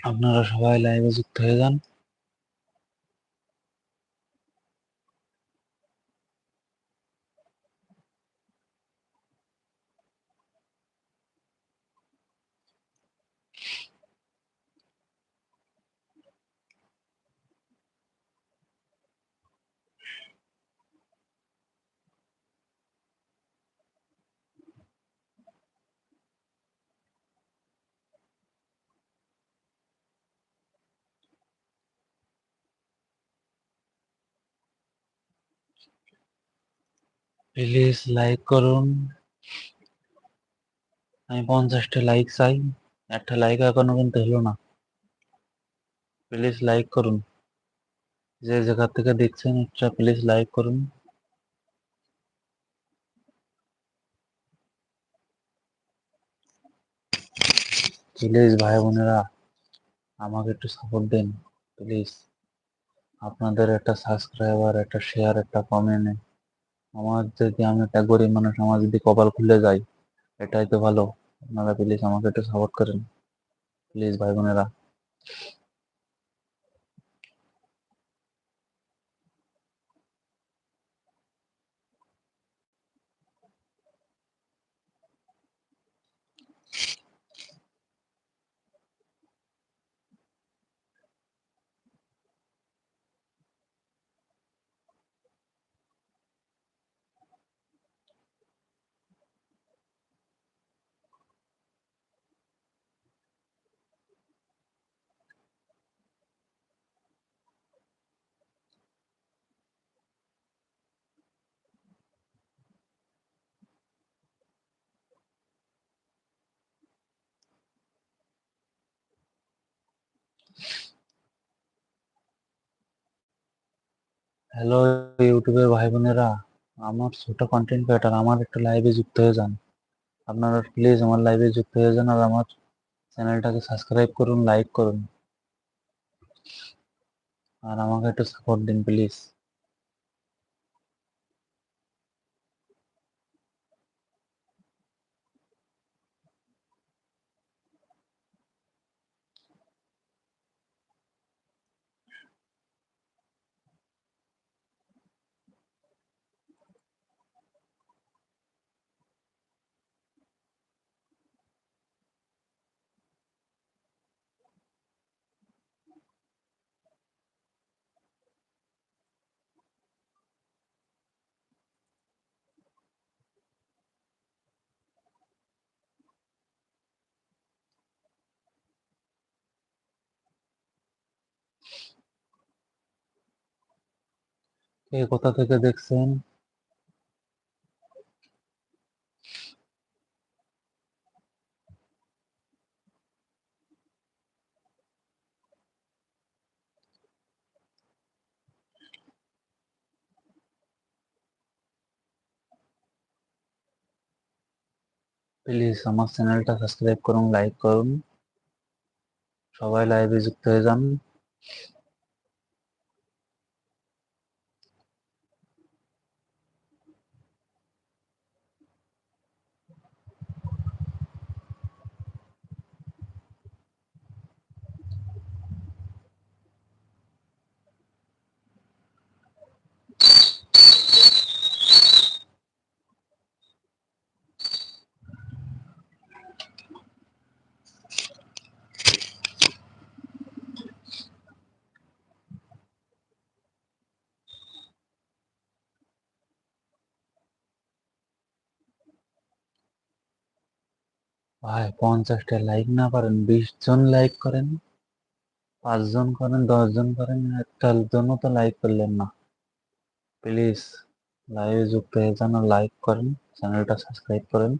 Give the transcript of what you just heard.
আপনারা সবাই লাইভে যুক্ত হয়ে যান। প্লিজ লাইক করুন। আমি পঞ্চাশটা লাইক চাই। একটা লাইক এখনও কিন্তু হলো না। প্লিজ লাইক করুন। যে জায়গা থেকে দেখছেন, একটা প্লিজ লাইক করুন। প্লিজ ভাই বোনেরা, আমাকে একটু সাপোর্ট দিন। প্লিজ আপনাদের একটা সাবস্ক্রাইবার একটা শেয়ার একটা কমেন্ট আমার যদি আমি একটা গরিব মানুষ, আমার যদি কপাল খুলে যায়, এটাই তো ভালো। আপনারা প্লিজ আমাকে একটু সাপোর্ট করেন। প্লিজ ভাই বোনেরা। হ্যালো ইউটিউবের ভাই বোনেরা আমার ছোট কন্টেন্ট ক্রিয়েটার আমার একটা লাইভে যুক্ত হয়ে যান। আপনারা প্লিজ আমার লাইভে যুক্ত হয়ে যান আর আমার চ্যানেলটাকে সাবস্ক্রাইব করুন লাইক করুন। আর আমাকে একটু সাপোর্ট দিন প্লিজ কে কোথা থেকে দেখছেন? প্লিজ আমার চ্যানেলটা সাবস্ক্রাইব করুন লাইক করুন। সবাই লাইভে যুক্ত হয়ে যান। ভাই, পঞ্চাশটা লাইক না করেন বিশ জন লাইক করেন, পাঁচ জন করেন, দশ জন করেন, একটা জন্য তো লাইক করলেন না। প্লিজ লাইভে যুক্ত হয়ে যেন লাইক করেন চ্যানেলটা সাবস্ক্রাইব করেন।